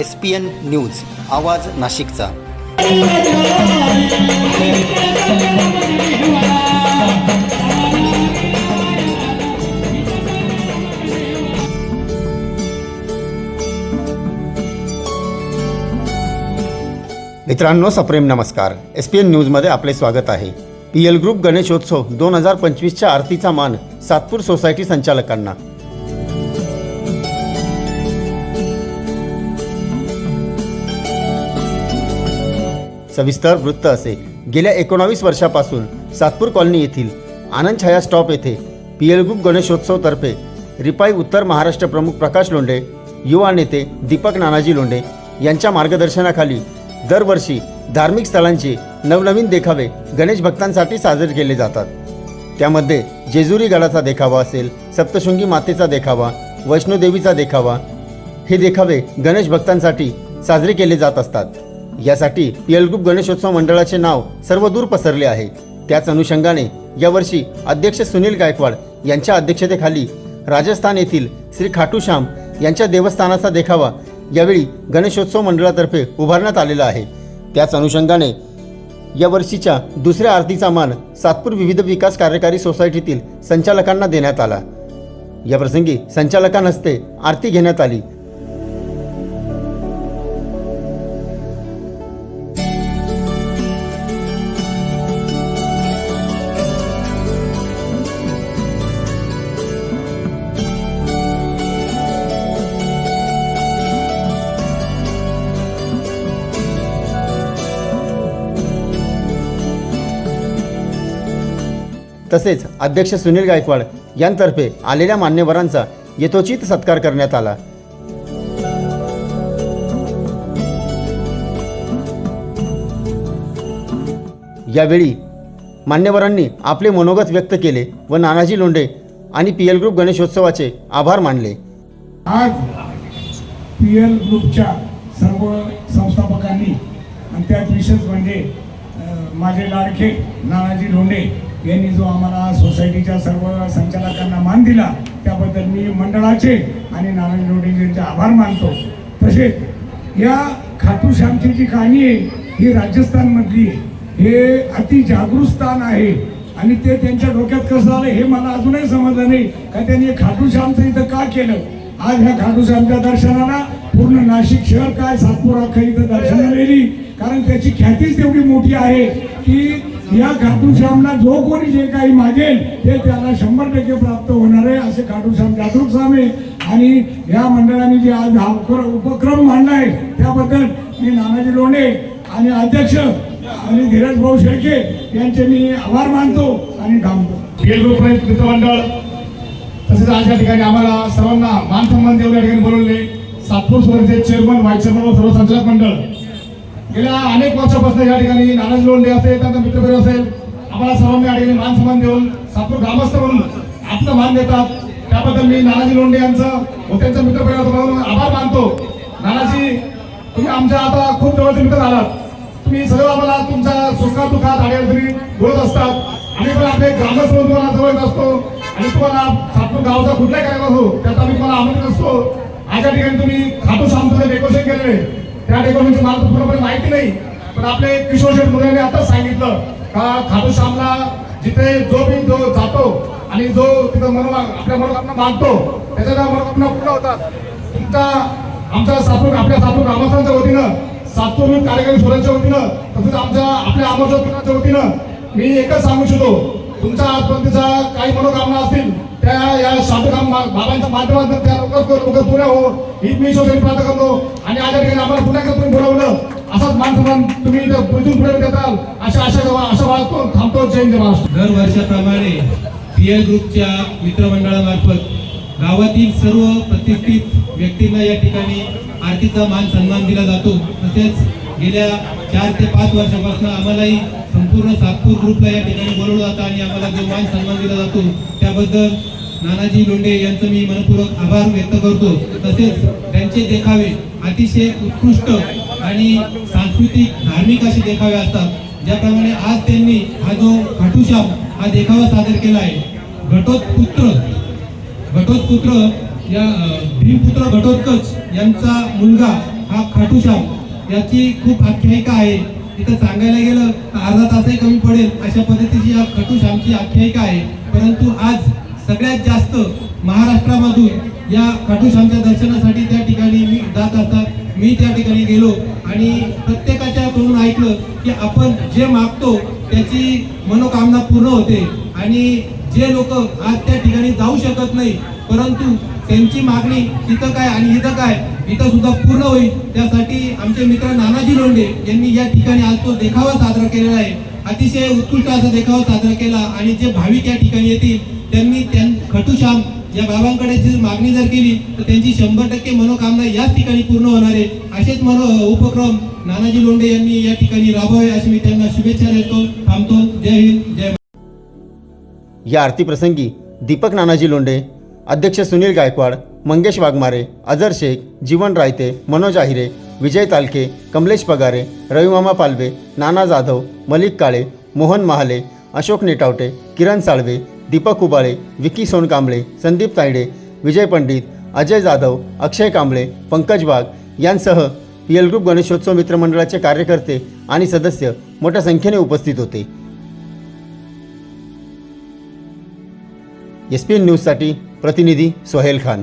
S P N news आवाज नाशिकचा. मित्रांनो सप्रेम नमस्कार. एस पी एन न्यूजमध्ये आपले स्वागत आहे. पी एल ग्रुप गणेशोत्सव दोन हजार पंचवीसच्या आरतीचा मान सातपूर सोसायटी संचालकांना. सविस्तर वृत्त असे. गेल्या एकोणावीस वर्षापासून सातपूर कॉलनी येथील आनंद छाया स्टॉप येथे पियलगुप ग्रुप गणेशोत्सवतर्फे रिपाई उत्तर महाराष्ट्र प्रमुख प्रकाश लोंढे युवा नेते दीपक नानाजी लोंढे यांच्या मार्गदर्शनाखाली दरवर्षी धार्मिक स्थळांचे नवनवीन देखावे गणेश भक्तांसाठी साजरे केले जातात. त्यामध्ये जेजुरी गडाचा देखावा असेल सप्तशृंगी मातेचा देखावा वैष्णोदेवीचा देखावा हे देखावे गणेश भक्तांसाठी साजरे केले जात असतात. यासाठी पी ग्रुप गणेशोत्सव मंडळाचे नाव सर्वदूर पसरले आहे. त्याच अनुषंगाने यावर्षी अध्यक्ष सुनील गायकवाड यांच्या अध्यक्षतेखाली राजस्थान येथील श्री खाटूश्याम यांच्या देवस्थानाचा देखावा यावेळी गणेशोत्सव मंडळातर्फे उभारण्यात आलेला आहे. त्याच अनुषंगाने या वर्षीच्या दुसऱ्या आरतीचा मान सातपूर विविध विकास कार्यकारी सोसायटीतील संचालकांना देण्यात आला. याप्रसंगी संचालकांहस्ते आरती घेण्यात आली. तसेच अध्यक्ष सुनील गायकवाड यांतर्फे आलेल्या मान्यवरांचा यथोचित सत्कार करण्यात आला. यावेळी मान्यवरांनी आपले मनोगत व्यक्त केले व नानाजी लोंढे आणि पी एल ग्रुप गणेशोत्सवाचे आभार मानले. आज पी एल ग्रुपच्या सर्व संस्थापकांनी आणि त्यात विशेष म्हणजे माझे लाडके नानाजी लोंढे यांनी जो आम्हाला सोसायटीच्या सर्व संचालकांना मान दिला त्याबद्दल मी मंडळाचे आणि नारायण लोंढे यांचे आभार मानतो. तसेच या खाटू श्यामची जी कहाणी आहे ही राजस्थानमधली हे अति जागृत स्थान आहे आणि ते त्यांच्या डोक्यात कसं आलं हे मला अजूनही समजलं नाही का त्यांनी खाटू श्यामचं इथं का केलं? आज ह्या खाटू श्यामच्या दर्शनाला पूर्ण नाशिक शहर काय सातपूर अख्खा इथं दर्शनाला येईल कारण त्याची ख्यातीच तेवढी मोठी आहे की या खाटू श्यामला जो कोणी जे काही मागेल ते त्याला शंभर टक्के प्राप्त होणार आहे असे खाटू श्याम जागरूक श्याम आणि या मंडळाने जे आज हा उपक्रम मांडला आहे त्याबद्दल मी नानाजी लोणे आणि अध्यक्ष आणि धीरज भाऊ शेळके यांचे मी आभार मानतो आणि थांबतो. ग्रुप मित्रमंडळ तसेच आज या ठिकाणी आम्हाला सर्वांना मान सन्मान देऊन या ठिकाणी बोलवले. सातपूर सोसायटीचे चेअरमन व्हाईस चेअरमन व सर्व संचालक मंडळ. गेल्या अनेक वर्षापासून या ठिकाणी नाराज लोंढे असेल त्यांचा मित्रपरिवार असेल आम्हाला सर्वांनी या ठिकाणी मान सन्मान देऊन सातपूर ग्रामस्थ म्हणून आपलं मान देतात. त्याबद्दल मी नानाजी लोंढे यांचं व त्यांच्या मित्रपरिवार म्हणून आभार मानतो. नानाजी तुम्ही आमच्या आता खूप जवळचे मित्र झालात. तुम्ही सगळं आम्हाला तुमच्या सुखात दुखात अडीअडचणी बोलत असतात. आम्ही पण आपले ग्रामस्थ म्हणून तुम्हाला जवळ येत असतो. आणि तुम्हाला सातपूर गावचा कुठलाही कार्यक्रम असो त्यात आम्ही तुम्हाला आमंत्रित असतो. आज या ठिकाणी तुम्ही खाटू शांतचं डेकोरेशन केलेले. त्या ठिकाणी मला पूर्णपणे माहिती नाही पण आपले किशोर शेठ मुलांनी आताच सांगितलं का खाटू श्यामला जिथे जो बी जो जातो आणि जो तिथं मनो आपल्या मनोकामना मागतो त्याच्या त्या मनोकामना पूर्ण होतात. तुमचा आमचा सातूर आपल्या सातूर ग्रामस्थांच्या वतीनं सातूर कार्यकारी सोडांच्या वतीनं तसंच आमच्या आपल्या अमरच्या वतीनं मी एकच सांगू इच्छितो तुमच्या आजपर्यंतच्या काही मनोकामना असतील त्या या शांतकाम बाबांच्या माध्यमातून त्या लवकर लवकर पुऱ्या हो. ही मी सोसायटी प्रार्थना करतो. आणि आज आम्हाला पुण्याकडे तुम्ही बोलावलं. असाच मान तुम्ही इथं पुढे देताल. अशा आशा आशा बाळगतो. थांबतो. जय हिंद दर दरवर्षाप्रमाणे पी एल ग्रुपच्या मित्रमंडळामार्फत गावातील सर्व प्रतिष्ठित व्यक्तींना या ठिकाणी आरतीचा मान सन्मान दिला जातो. तसेच गेल्या चार ते पाच वर्षापासून आम्हालाही संपूर्ण सातपूर ग्रुपला या ठिकाणी बोलवलं जातं आणि आम्हाला जो मान सन्मान दिला जातो याबद्दल नानाजी लोंढे यांचं मी मनपूर्वक आभार व्यक्त करतो. तसेच त्यांचे देखावे अतिशय उत्कृष्ट आणि सांस्कृतिक धार्मिक असे देखावे असतात. ज्याप्रमाणे आज त्यांनी हा जो खाटूश्याम हा देखावा सादर केला आहे. घटोत्पुत्र घटोत्पुत्र या भीमपुत्र घटोत्कच यांचा मुलगा हा खाटूश्याम याची खूप आख्यायिका आहे. इथं सांगायला गेलं तर अर्धा तासही कमी पडेल अशा पद्धतीची या खाटूश्यामची आख्यायिका आहे. परंतु आज सगळ्यात जास्त महाराष्ट्रामधून या खाटूश्यामच्या दर्शनासाठी त्या ठिकाणी मी जात असतात मी त्या ठिकाणी गेलो आणि प्रत्येकाच्या तोंडून ऐकलं की आपण जे मागतो त्याची मनोकामना पूर्ण होते आणि जे लोक आज त्या ठिकाणी जाऊ शकत नाही परंतु त्यांची मागणी तिथं काय आणि इथं काय इथं सुद्धा पूर्ण होईल त्यासाठी आमचे मित्र नानाजी लोंढे यांनी या ठिकाणी आज तो देखावा साजरा केलेला आहे. अतिशय उत्कृष्ट असा देखावा साजरा केला आणि जे भाविक या ठिकाणी येतील त्यांनी त्यां खटूश्याम या बाबांकडे जर मागणी जर केली तर त्यांची शंभर टक्के मनोकामना याच ठिकाणी पूर्ण होणार आहे. असेच मनो उपक्रम नानाजी लोंढे यांनी या ठिकाणी राबवावे अशी मी त्यांना शुभेच्छा देतो थांबतो. जय हिंद जय या आरती प्रसंगी दीपक नानाजी लोंढे अध्यक्ष सुनील गायकवाड मंगेश वाघमारे अजर शेख जीवन रायते मनोज आहिरे विजय तालके कमलेश पगारे रविमामा पालवे नाना जाधव मलिक काळे मोहन महाले अशोक नेटावटे किरण साळवे दीपक उबाळे विकी सोनकांबळे संदीप तायडे विजय पंडित अजय जाधव अक्षय कांबळे पंकज वाघ यांसह पी एल ग्रुप गणेशोत्सव मित्रमंडळाचे कार्यकर्ते आणि सदस्य मोठ्या संख्येने उपस्थित होते. एस पी एन न्यूजसाठी प्रतिनिधी सोहेल खान.